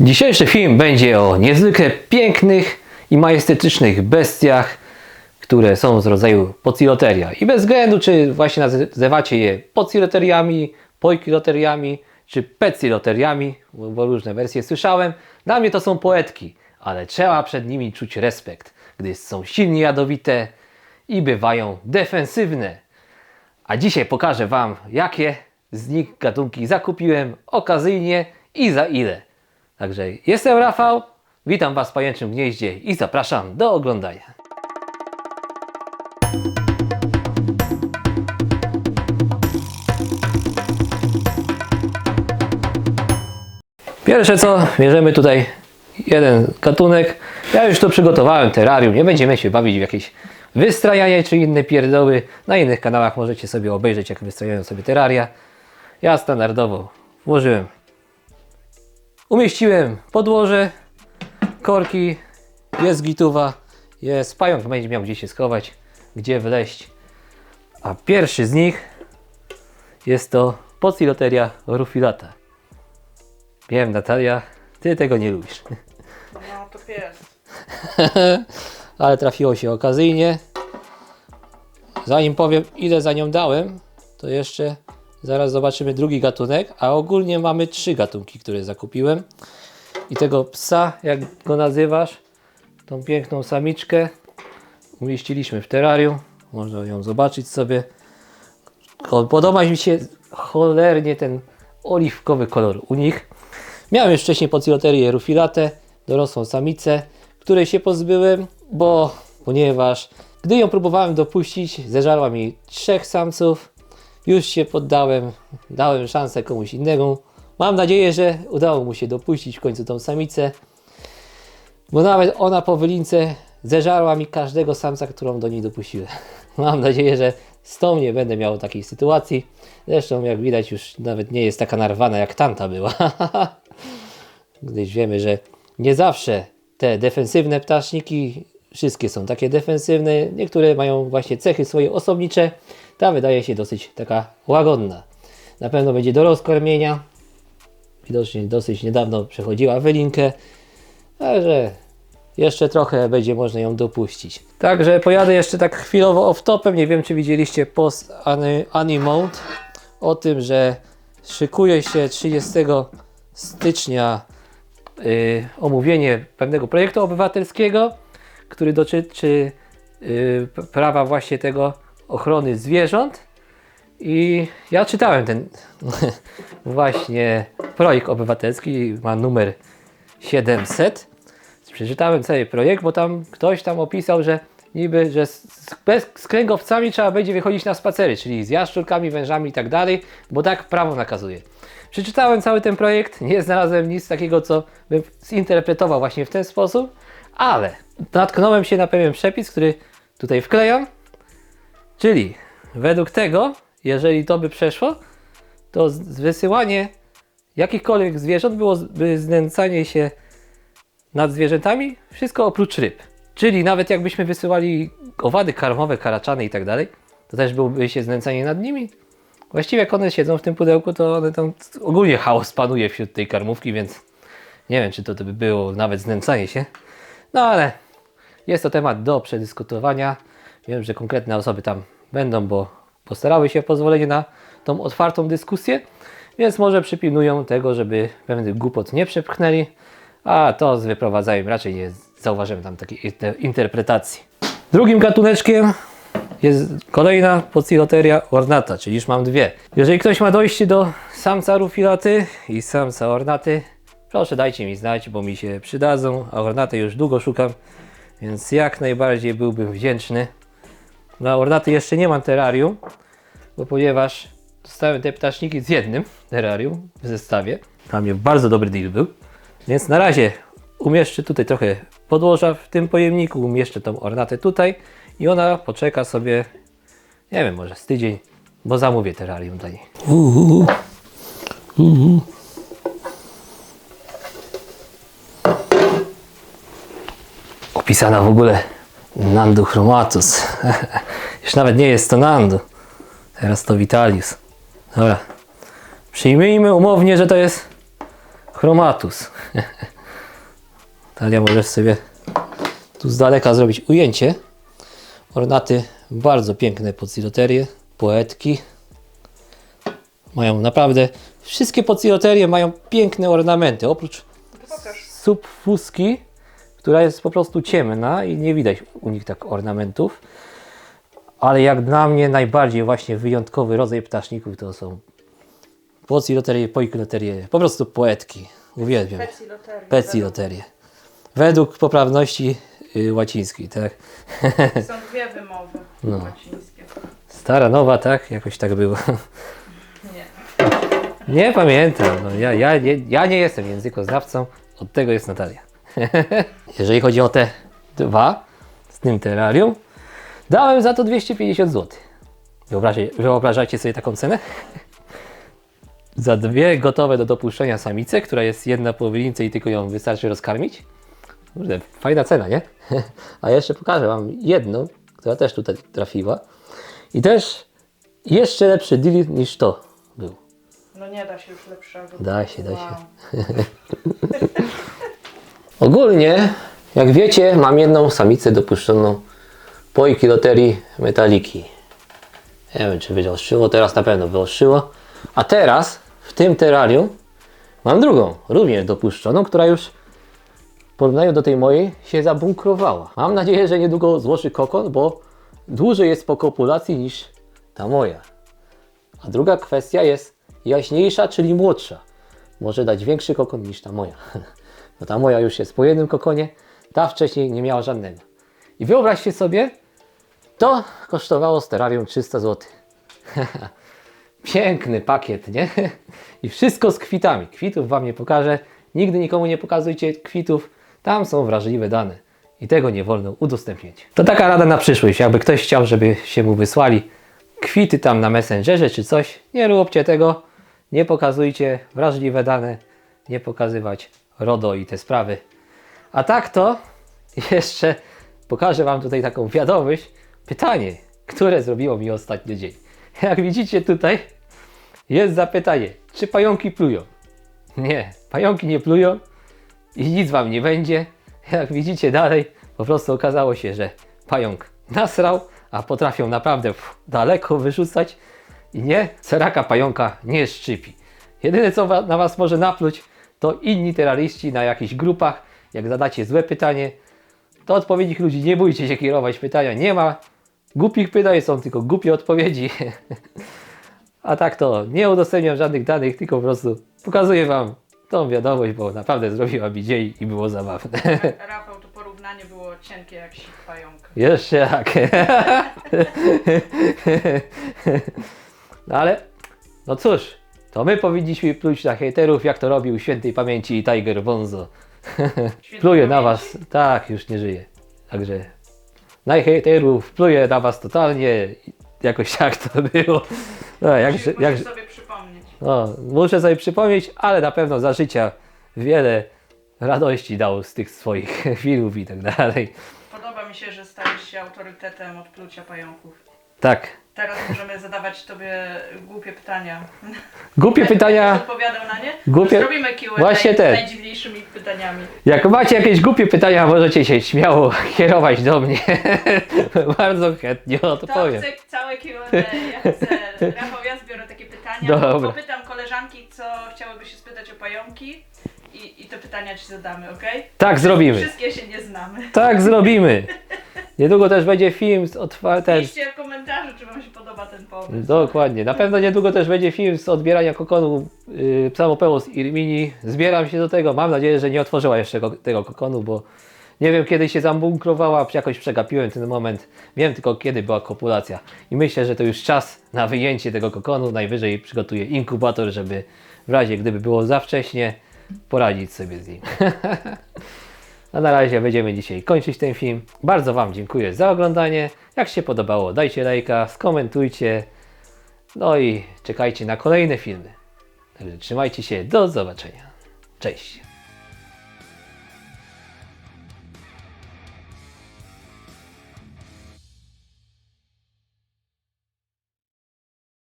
Dzisiejszy film będzie o niezwykle pięknych i majestetycznych bestiach, które są z rodzaju pociloteria. I bez względu, czy właśnie nazywacie je pociloteriami, poikiloteriami, czy peciloteriami, bo różne wersje słyszałem, dla mnie to są poetki, ale trzeba przed nimi czuć respekt, gdyż są silnie jadowite i bywają defensywne. A dzisiaj pokażę Wam, jakie z nich gatunki zakupiłem okazyjnie i za ile. Także jestem Rafał, witam Was w Pajęczym Gnieździe i zapraszam do oglądania. Pierwsze co, bierzemy tutaj jeden gatunek. Ja już tu przygotowałem terrarium, nie będziemy się bawić w jakieś wystrajanie czy inne pierdoły. Na innych kanałach możecie sobie obejrzeć jak wystrajają sobie terraria. Ja standardowo włożyłem Umieściłem podłoże, korki, jest gituwa, jest pająk, będzie miał gdzie się schować, gdzie wleść. A pierwszy z nich jest to Pociloteria rufilata. Wiem Natalia, ty tego nie lubisz. No to pies. Ale trafiło się okazyjnie. Zanim powiem ile za nią dałem, to jeszcze zaraz zobaczymy drugi gatunek, a ogólnie mamy trzy gatunki, które zakupiłem. I tego psa, jak go nazywasz, tą piękną samiczkę umieściliśmy w terrarium. Można ją zobaczyć sobie. Podoba mi się cholernie ten oliwkowy kolor u nich. Miałem już wcześniej pociloterię rufilate, dorosłą samicę, której się pozbyłem, bo ponieważ gdy ją próbowałem dopuścić, zeżarła mi trzech samców. Już się poddałem, dałem szansę komuś innemu. Mam nadzieję, że udało mu się dopuścić w końcu tą samicę, bo nawet ona po wylince zeżarła mi każdego samca, którą do niej dopuściłem. Mam nadzieję, że z tą nie będę miał takiej sytuacji. Zresztą, jak widać, już nawet nie jest taka narwana, jak tamta była. gdyż wiemy, że nie zawsze te defensywne ptaszniki, wszystkie są takie defensywne, niektóre mają właśnie cechy swoje osobnicze, ta wydaje się dosyć taka łagodna. Na pewno będzie do rozkormienia, widocznie dosyć niedawno przechodziła wylinkę, także jeszcze trochę będzie można ją dopuścić. Także pojadę jeszcze tak chwilowo off-topem, nie wiem czy widzieliście post Ani- Animode o tym, że szykuje się 30 stycznia y, omówienie pewnego projektu obywatelskiego, który dotyczy y, prawa właśnie tego ochrony zwierząt. I ja czytałem ten właśnie projekt obywatelski, ma numer 700. Przeczytałem cały projekt, bo tam ktoś tam opisał, że niby, że z, bez, z kręgowcami trzeba będzie wychodzić na spacery, czyli z jaszczurkami, wężami i tak dalej, bo tak prawo nakazuje. Przeczytałem cały ten projekt, nie znalazłem nic takiego, co bym zinterpretował właśnie w ten sposób, ale natknąłem się na pewien przepis, który tutaj wklejam, czyli według tego, jeżeli to by przeszło, to wysyłanie jakichkolwiek zwierząt byłoby znęcanie się nad zwierzętami, wszystko oprócz ryb. Czyli nawet jakbyśmy wysyłali owady karmowe, karaczany i tak dalej, to też byłoby się znęcanie nad nimi. Właściwie jak one siedzą w tym pudełku, to one tam ogólnie chaos panuje wśród tej karmówki, więc nie wiem, czy to by było nawet znęcanie się. No ale jest to temat do przedyskutowania. Wiem, że konkretne osoby tam będą, bo postarały się o pozwolenie na tą otwartą dyskusję, więc może przypilnują tego, żeby pewnych głupot nie przepchnęli, a to z wyprowadzają raczej nie zauważymy tam takiej inter- interpretacji. Drugim gatuneczkiem jest kolejna pociloteria ornata, czyli już mam dwie. Jeżeli ktoś ma dojście do samca rufilaty i samca ornaty, proszę dajcie mi znać, bo mi się przydadzą, a ornaty już długo szukam, więc jak najbardziej byłbym wdzięczny. Na ornaty jeszcze nie mam terrarium, bo ponieważ dostałem te ptaszniki z jednym terrarium w zestawie, dla mnie bardzo dobry deal był, więc na razie umieszczę tutaj trochę podłoża w tym pojemniku, umieszczę tą ornatę tutaj i ona poczeka sobie, nie wiem, może z tydzień, bo zamówię terrarium dla niej. Uhu. Uhu. Opisana w ogóle Nandu chromatus. Już nawet nie jest to Nandu. Teraz to Vitalius. Dobra. Przyjmijmy umownie, że to jest Chromatus. Talia, możesz sobie tu z daleka zrobić ujęcie. Ornaty bardzo piękne podsiloterie, poetki. Mają naprawdę, wszystkie podsiloterie mają piękne ornamenty. Oprócz subfuski, która jest po prostu ciemna i nie widać u nich tak ornamentów. Ale jak dla mnie najbardziej właśnie wyjątkowy rodzaj ptaszników to są pociloterie, poikiloterie, po prostu poetki. Uwielbiam. Peciloterie. Według poprawności y, łacińskiej, tak? Są dwie wymowy No. łacińskie. Stara, nowa, tak? Jakoś tak było. Nie. Nie pamiętam. No, ja, ja, nie, ja nie jestem językoznawcą, od tego jest Natalia. Jeżeli chodzi o te dwa z tym terrarium, dałem za to 250 zł. Wyobraźcie, wyobrażacie sobie taką cenę? za dwie gotowe do dopuszczenia samice, która jest jedna po wylince i tylko ją wystarczy rozkarmić. Kurde, fajna cena, nie? A jeszcze pokażę Wam jedną, która też tutaj trafiła. I też jeszcze lepszy deal niż to był. No nie da się już lepszego. Da się, da się. Ogólnie, jak wiecie, mam jedną samicę dopuszczoną po ikiloterii metaliki. Nie wiem, czy wyostrzyło, teraz na pewno wyostrzyło. A teraz, w tym terrarium, mam drugą, również dopuszczoną, która już w porównaniu do tej mojej się zabunkrowała. Mam nadzieję, że niedługo złoży kokon, bo dłużej jest po kopulacji niż ta moja. A druga kwestia jest jaśniejsza, czyli młodsza. Może dać większy kokon niż ta moja. Bo ta moja już jest po jednym kokonie, ta wcześniej nie miała żadnego. I wyobraźcie sobie, to kosztowało z terrarium 300 zł. Piękny pakiet, nie? I wszystko z kwitami. Kwitów Wam nie pokażę. Nigdy nikomu nie pokazujcie kwitów. Tam są wrażliwe dane. I tego nie wolno udostępniać. To taka rada na przyszłość. Jakby ktoś chciał, żeby się mu wysłali kwity tam na Messengerze czy coś, nie róbcie tego. Nie pokazujcie wrażliwe dane. Nie pokazywać RODO i te sprawy. A tak to jeszcze pokażę Wam tutaj taką wiadomość. Pytanie, które zrobiło mi ostatnio dzień. Jak widzicie tutaj jest zapytanie, czy pająki plują? Nie, pająki nie plują i nic Wam nie będzie. Jak widzicie dalej, po prostu okazało się, że pająk nasrał, a potrafią naprawdę daleko wyrzucać i nie, ceraka pająka nie szczypi. Jedyne co na Was może napluć, to inni terroryści na jakichś grupach, jak zadacie złe pytanie, to odpowiednich ludzi nie bójcie się kierować pytania. Nie ma głupich pytań, są tylko głupie odpowiedzi. A tak to nie udostępniam żadnych danych, tylko po prostu pokazuję Wam tą wiadomość, bo naprawdę zrobiła mi dzień i było zabawne. Rafał, to porównanie było cienkie jak sik pająka. Jeszcze jak. No ale, no cóż, to my powinniśmy pluć na hejterów, jak to robił świętej pamięci Tiger Bonzo. Pluje na was, tak, już nie żyje. Także na hejterów pluje na was totalnie. Jakoś tak to było. No, jak, Musisz, jak, musisz sobie przypomnieć. no, muszę sobie przypomnieć, ale na pewno za życia wiele radości dał z tych swoich filmów i tak dalej. Podoba mi się, że stałeś się autorytetem od plucia pająków. Tak, Teraz możemy zadawać Tobie głupie pytania. głupie pytania. odpowiadał na nie? Głupie- Zrobimy Q&A Właśnie z te. najdziwniejszymi pytaniami. Jak macie jakieś głupie pytania, możecie się śmiało kierować do mnie. Bardzo chętnie To odpowiem. chcę całe Q&A, ja chcę. Rafał, ja zbiorę takie pytania. Dobra. Popytam koleżanki, co chciałyby się spytać o pająki i, i te pytania Ci zadamy, ok? Tak zrobimy. Wszystkie się nie znamy. Tak zrobimy. Niedługo też będzie film z otwartym. Piszcie w komentarzu, czy Wam się podoba ten pomysł. Dokładnie. Na pewno niedługo też będzie film z odbierania kokonu yy, Psamopełu z Irmini. Zbieram się do tego. Mam nadzieję, że nie otworzyła jeszcze go, tego kokonu, bo nie wiem kiedy się zabunkrowała, jakoś przegapiłem ten moment. Wiem tylko kiedy była kopulacja. I myślę, że to już czas na wyjęcie tego kokonu. Najwyżej przygotuję inkubator, żeby w razie gdyby było za wcześnie, poradzić sobie z nim. A na razie będziemy dzisiaj kończyć ten film. Bardzo Wam dziękuję za oglądanie. Jak się podobało, dajcie lajka, skomentujcie. No i czekajcie na kolejne filmy. Także trzymajcie się, do zobaczenia. Cześć.